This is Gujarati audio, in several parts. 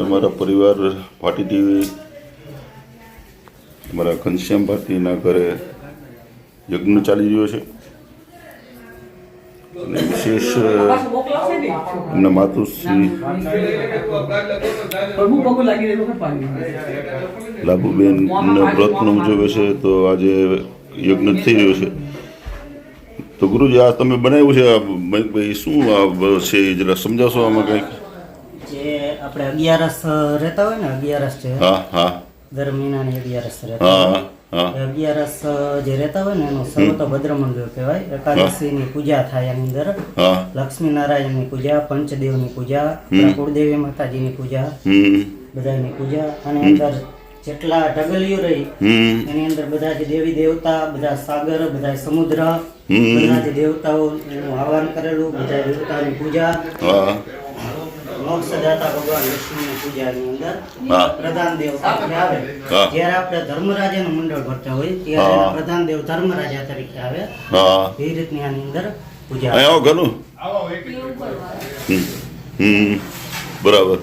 અમારા પરિવાર પાટી ટીવી, અમારા ઘનશ્યામ ભારતીના ઘરે યજ્ઞ ચાલી રહ્યો છે. અને વિશેષ, એમના માતુશ્રી લાભુબેન વ્રતનો ઉજવે છે તો આજે યજ્ઞ થઈ રહ્યો છે. તો ગુરુજી, આ તમે બનાવ્યું છે મયંકભાઈ શું આ છે જરા સમજાવશો આમાં કંઈક? જે આપણે અગિયારસ રહેતા હોય ને અગિયારસ છે દર મહિનાની અગિયારસ રહેતા હોય. અગિયારસ જે રહેતા હોય ને એનું સર્વતો ભદ્રમંડળ કહેવાય. એકાદશીની પૂજા થાય એની અંદર. લક્ષ્મી લક્ષ્મી નારાયણની પૂજા પંચદેવની પૂજા આપણા કુળદેવી માતાજીની પૂજા બધાની પૂજા. અને અંદર જેટલા ઢગલીઓ રહી એની અંદર બધા જ દેવી દેવતા બધા સાગર બધા સમુદ્ર બધા જ દેવતાઓ એનું આહવાન કરેલું બધા દેવતાની પૂજા. મોક્ષદાતા ભગવાન વિષ્ણુની પૂજાની અંદર પ્રધાન દેવ તરીકે આવે. જ્યારે આપણે ધર્મરાજાનું મંડળ ભરતા હોય ત્યારે પ્રધાન દેવ ધર્મરાજા તરીકે આવે. એ રીતની આની અંદર પૂજા આવો હમ. બરાબર.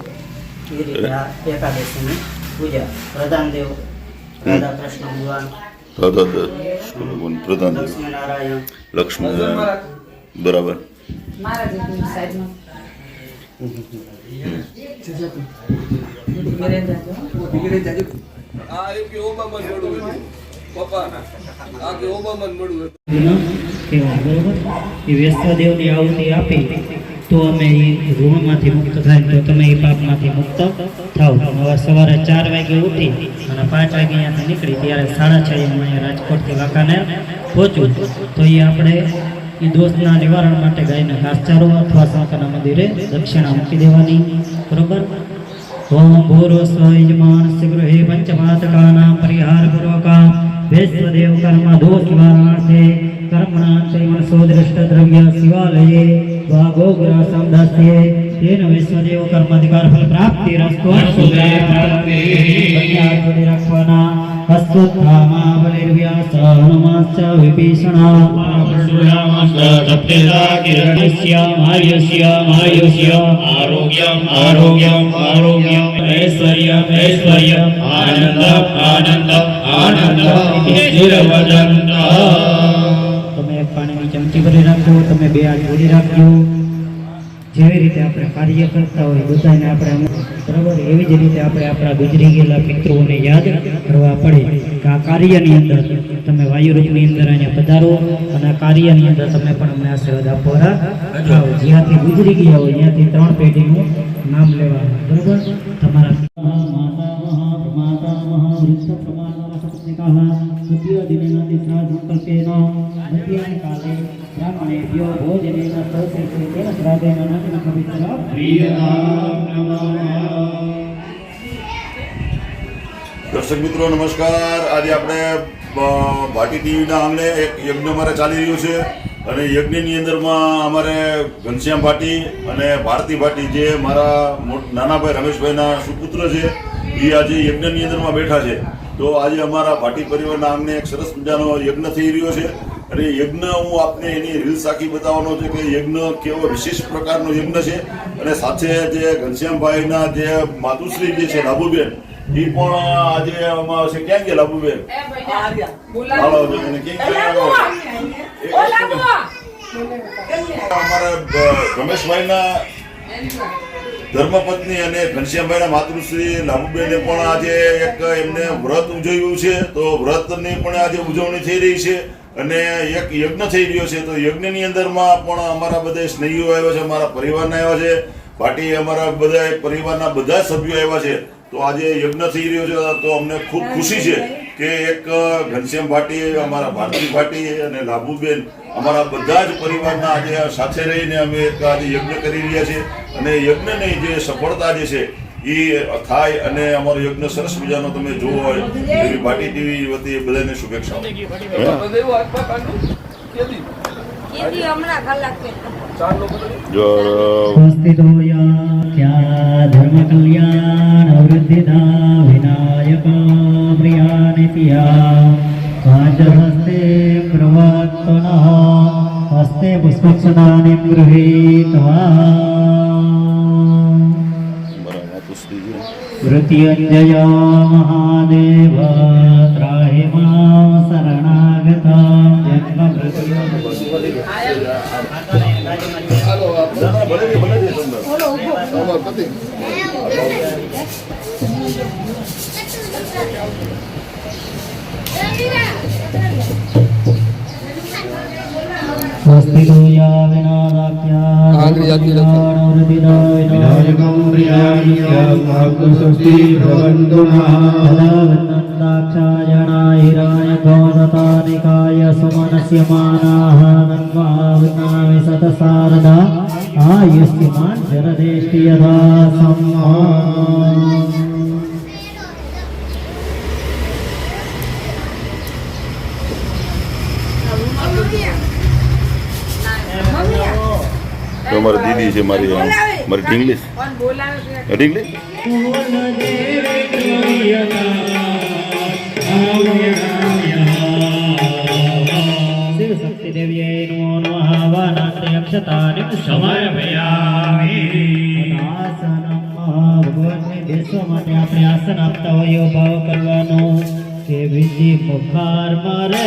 એ રીતે આ એકાદશીની પૂજા. પ્રધાન દેવ રાધા કૃષ્ણ ભગવાન દાદા ભગવાન પ્રધાન દેવ. લક્ષ્મી નારાયણ લક્ષ્મી બરાબર એ વ્યસ્તદેવની આહુતિ આપી તો અમે એ ઋણમાંથી મુક્ત થાય તો તમે એ પાપમાંથી મુક્ત થાવ હવે સવારે ચાર વાગે ઉઠી અને પાંચ વાગે અહીંયાથી નીકળી ત્યારે સાડા છ અહીંયા રાજકોટથી વાંકાનેર પહોંચ્યું તો એ આપણે એ દોષના નિવારણ માટે ગાયને ઘાસચારો અથવા શંકરના મંદિરે દક્ષિણા મૂકી દેવાની. બરોબર? ઓમ સ્વયજમાન સ્વયજમાનસ્ય ગૃહે પરિહાર પૂર્વકા વૈશ્વદેવ કર્મ દોષ નિવારણાર્થે કર્મણાંતે મનસો દ્રષ્ટ દ્રવ્ય શિવાલયે વાગોગ્રહ સમદાસ્યે. તેન કર્મ અધિકાર ફલ પ્રાપ્તિ. રસ્તો રાખવાના અશ્વત્થામા બલિર્વ્યાસ હનુમાસ્ચ વિભીષણા આરોગ્યમ આરોગ્યમ આરોગ્યમ ઐશ્વર્યમ આનંદ આનંદ આનંદ તમે એક પાણીની ચમચી ભરી રાખો તમે બે હાથ જોડી રાખજો જેવી રીતે આપણે કાર્ય કરતા હોય બધાને આપણે અમુક બરાબર એવી જ રીતે આપણે આપણા ગુજરી ગયેલા પિતૃઓને યાદ કરવા પડે કે આ કાર્યની અંદર તમે વાયુરૂપની અંદર અહીંયા પધારો અને આ કાર્યની અંદર તમે પણ અમને આશીર્વાદ આપવાના થાઓ જ્યાંથી ગુજરી ગયા હોય ત્યાંથી ત્રણ પેઢીનું નામ લેવાનું બરાબર? તમારા માતા મહા માતા પ્રમાણ સંકલ્પેન કાલે બ્રાહ્મણેભ્યો ભોજનેન સ્તોત્રેણ તેન શ્રાદ્ધેન નામ. પવિત્ર દર્શક મિત્રો નમસ્કાર. આજે આપણે ભાટી ટીવીના આંગણે એક યજ્ઞ અમારે ચાલી રહ્યું છે. અને યજ્ઞની અંદરમાં અમારે ઘનશ્યામ ભાટી અને ભારતી ભાટી જે મારા નાનાભાઈ રમેશભાઈના સુપુત્ર છે એ આજે યજ્ઞની અંદરમાં બેઠા છે. તો આજે અમારા ભાટી પરિવારના આંગણે એક સરસ મજાનો યજ્ઞ થઈ રહ્યો છે. અને યજ્ઞ હું આપને એની રીલ્સ આખી બતાવવાનો છે કે યજ્ઞ કેવો વિશેષ પ્રકારનો યજ્ઞ છે. અને સાથે જે ઘનશ્યામભાઈના જે માતુશ્રી જે છે લાભુબેન એ પણ આજે આમાં છે. ક્યાં ગયા લાભુબેન અમારા રમેશભાઈના ધર્મપત્ની અને ઘનશ્યામભાઈના માતૃશ્રી લાભુબેને પણ આજે એક એમને વ્રત ઉજવ્યું છે. તો વ્રતની પણ આજે ઉજવણી થઈ રહી છે. અને એક યજ્ઞ થઈ રહ્યો છે. તો યજ્ઞની અંદરમાં પણ અમારા બધા સ્નેહીઓ આવ્યા છે, અમારા પરિવારના આવ્યા છે. પાર્ટી અમારા બધા પરિવારના બધા સભ્યો આવ્યા છે. તો આજે યજ્ઞ થઈ રહ્યો છે. તો અમને ખૂબ ખુશી છે કે એક ઘનશ્યામ ભાટી અમારા ભારતી ભાટી અને લાભુબેન અમારા બધા જ પરિવારના આજે સાથે રહીને અમે આજે યજ્ઞ કરી રહ્યા છીએ. અને યજ્ઞની જે સફળતા જે છે એ થાય અને અમારો યજ્ઞ સરસ મજાનો તમે જોવો હોય એવી ભાટી ટીવી વતી બધાને શુભેચ્છાઓ. ધર્મ કલ્યાણ વૃદ્ધિદા વિનાયક પ્રિયાનિત્યા હસ્તે પ્રવત્તનઃ હસ્તે પુષ્પક્ષદાનિ ગૃહીત્વા. मृत्युञ्जयो महादेव त्राहि मां शरणागतां जन्म स्वस्ति भूया विनादाख्या క్రియాశీలత వినాయకం ప్రియాణి ప్రబంధునా క్షాయణాయ గౌరతానికాయ సుమనస్య మానాహన్వామి సతసారద ఆయుష్యమాన్ జనదేష్టియదా અમારી દીદી છે મારી મારી ઢીંગલી. ઢીંગલી? દેવીએ નમો નમઃ. આસન આપતા હોઈએ ભાવ કરવાનો કે વિધિ મુખાર મારે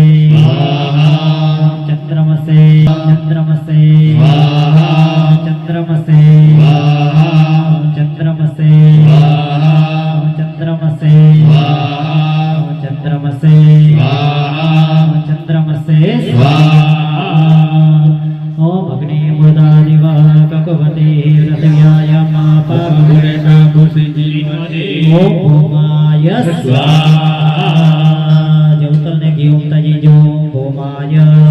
ગોમાય સ્વાહા જૌતને ગી ઓમતા જી જો ગોમાય.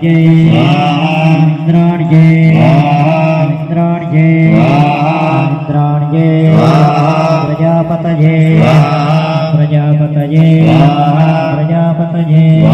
ત્રણ જય. ત્રણ જય. ત્રણ જય. ત્રણ જય. પ્રજાપત જય. પ્રજાપત જય. પ્રજાપત જય.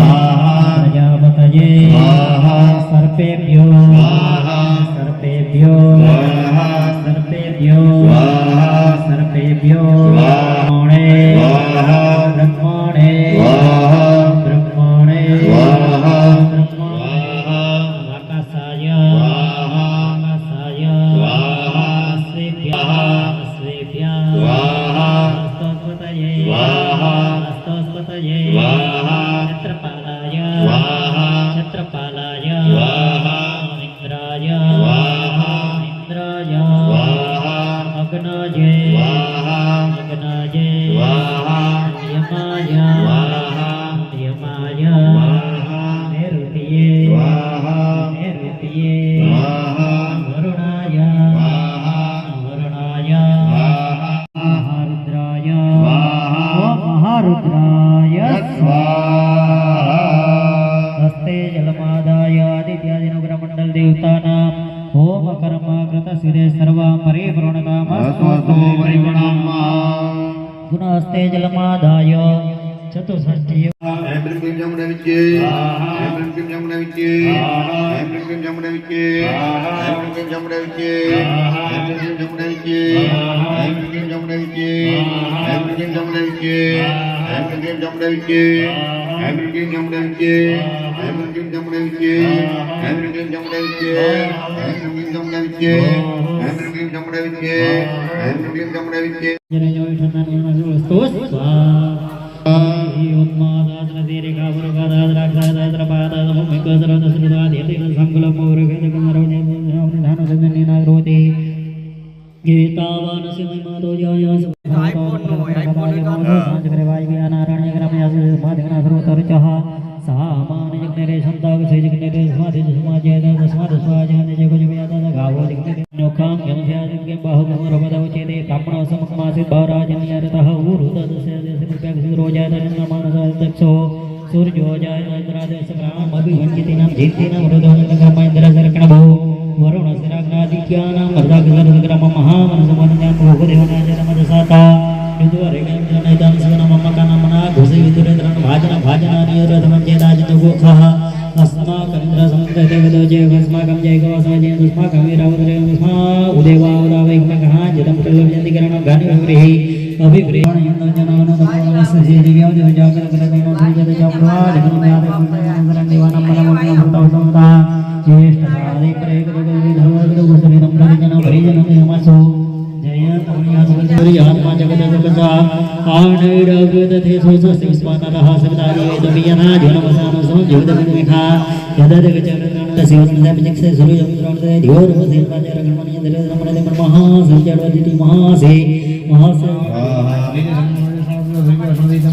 Waha ગુણહસ્તે જલમાદાય ચતુષ્ષષ્ટિ એમ રીમ ક્લીમ જમુને વિચ્ચે એમ રીમ ક્લીમ જમુને વિચ્ચે એમ રીમ ક્લીમ જમુને વિચ્ચે એમ રીમ ક્લીમ જમુને વિચ્ચે એમ રીમ ક્લીમ સંભળાવી છે. એમ ક્લીમ સંભળાવી છે. જય જય શંકર નમસ્તો ઓમ માદાત્ર દેરે કાવર ગાદાત્ર રાખાદાત્ર પાદાત્ર ભૂમિકત્ર દસરદા દેતે સંકલ મોર ગદ કમરવને અમને ધાનો સંજની ના રોતે. ગીતાવાન સિમા તો જય આઈફોન નો આઈફોન નો तं यमध्याजज्ञं बाहुगं रमदवचेदे तापणं समकमासीत् भावराजन्यरतः ऊरुदस्य रोजातन्न मानसा दक्षो सूर्यो जायराजसप्रामभिवञ्चितीनां जीर्तीनां हृदयनन्दग्रामेन्द्रसर्कणभो वरुणसराग्नादित्यानां हृदाग्रग्रामं महामनसमन्यां भोगदेवनाजनमदसाता युद्वरेणं जनैतां सवनममकानामना घुसयुतुरेन्द्रं भाजन भाजनानियर न्यनुष्मा कविरावद्रयनुष्मा उदेवावदावैग्नगः जतं प्रलभ्यन्तिकरणो गानिभिः आत्मा जगदगता आनैडवृदधे सोसस्ति स्वातः सदाये दमियना जनमसानुसं जीवदमिखा यददगच ಸೇವಸಂಜಾಪಿಚಕ್ಷೆ ಸೂರ್ಯ ಮುದ್ರಾಣತೆ ಧ್ಯೋರ ಮಸೇ ಪ್ರಾಜ ರಗಣಮನಿ ಇಂದ್ರ ರಮಣನೆ ಮನ ಮಹಾ ಸಂಚಾಡವ ದಿಟಿ ಮಹಾಸೇ ಮಹಾಸೇ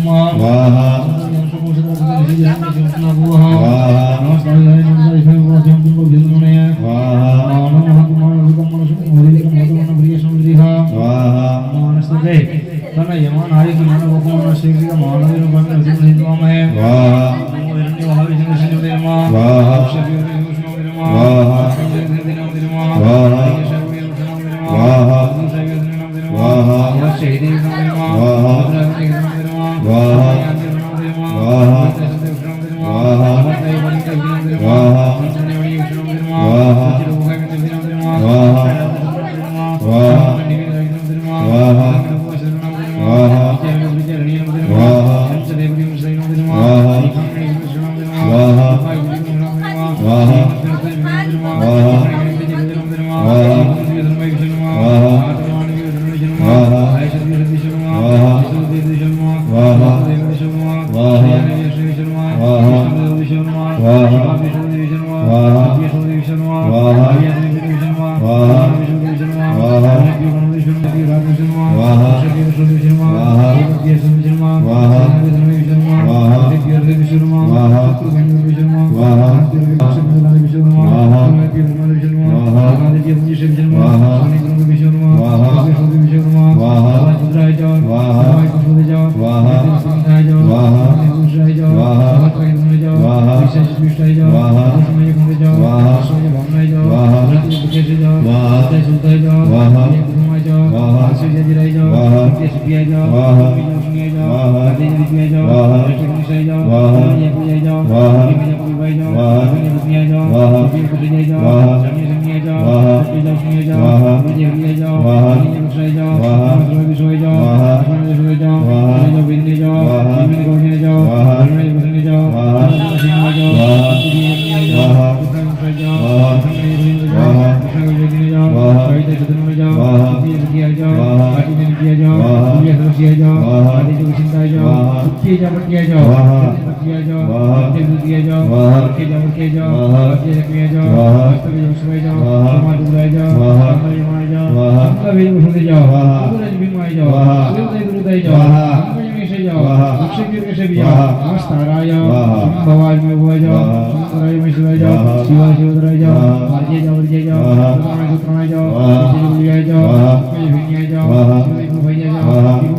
ವಾಹ ವಾಹ ವಾಹ जाओ आदि किया जाओ आदि में किया जाओ आदि में किया जाओ आदि जो चिंता जाओ किया जाओ किया जाओ किया जाओ आदि में किया जाओ के जाओ के जाओ आदि में किया जाओ आदि में सुबह जाओ हमारे बुलाए जाओ हमारे माए जाओ सबका भी सुनते जाओ पूरे भी माए जाओ पूरे गुरु दे जाओ चले जाओ लक्ष्मी की ओर चले जाओ नमः ताराय भगवान में हुआ जाओ ताराय में शिवाय जाओ शिवाय शिवतराय जाओ भारतीय जाओ वर्जय जाओ सुत्राय सुत्राय जाओ जाओ जाओ भैया जाओ भैया जाओ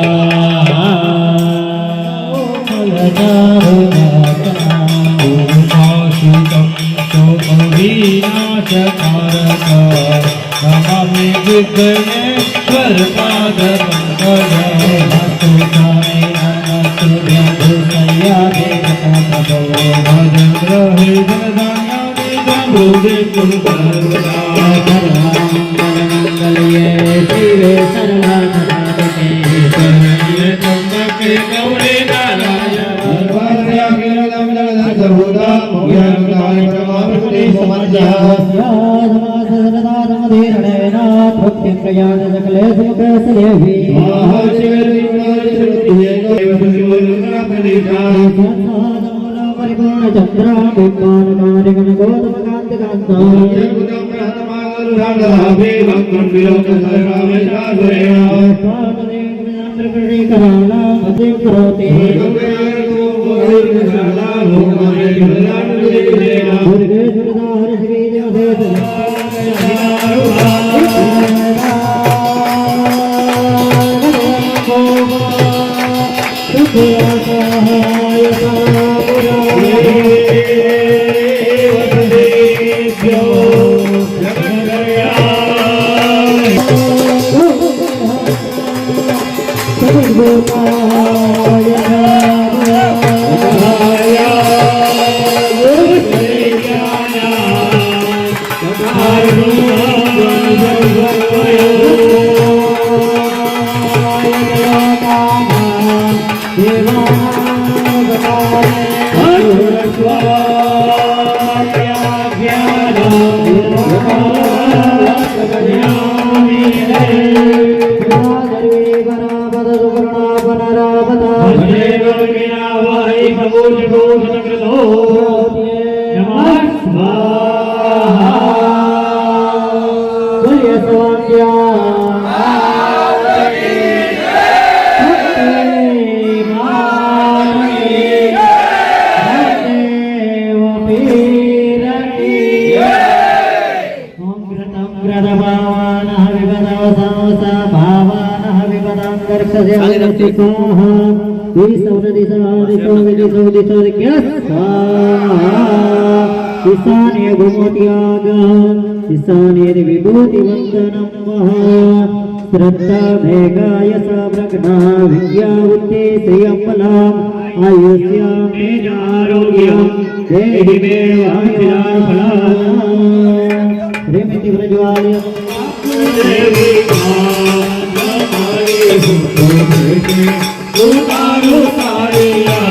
भारत नमामि विघ्नेश्वर पादम शिवे सर्वाधे गौरे नारायण सर्वदा मोहन परमाभूते समर्जः कल्याण सकलेश मुखसलेभि परिपूर्ण चंद्रा विमान कारिगण गौतम कांत कांत कृष्ण कराला भजे करोति oh Bhagavan. ईशान्य भूमत्याग ईशान्य विभूति वंदनम श्रद्धा मेघाय सप्रज्ञा विद्या बुद्धि श्रियम्बलाम आयुष्या मेघारोग्यम देहि मे वायुरार फलाम श्रीमति व्रजवालय देवी का તારો તારે યાર.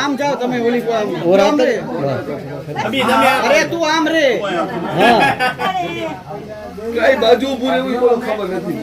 આમ જાઓ તમે ઓલી આમ. રે. અરે તું આમ રે. કઈ બાજુ ઉભું રહેવું કોઈ ખબર નથી.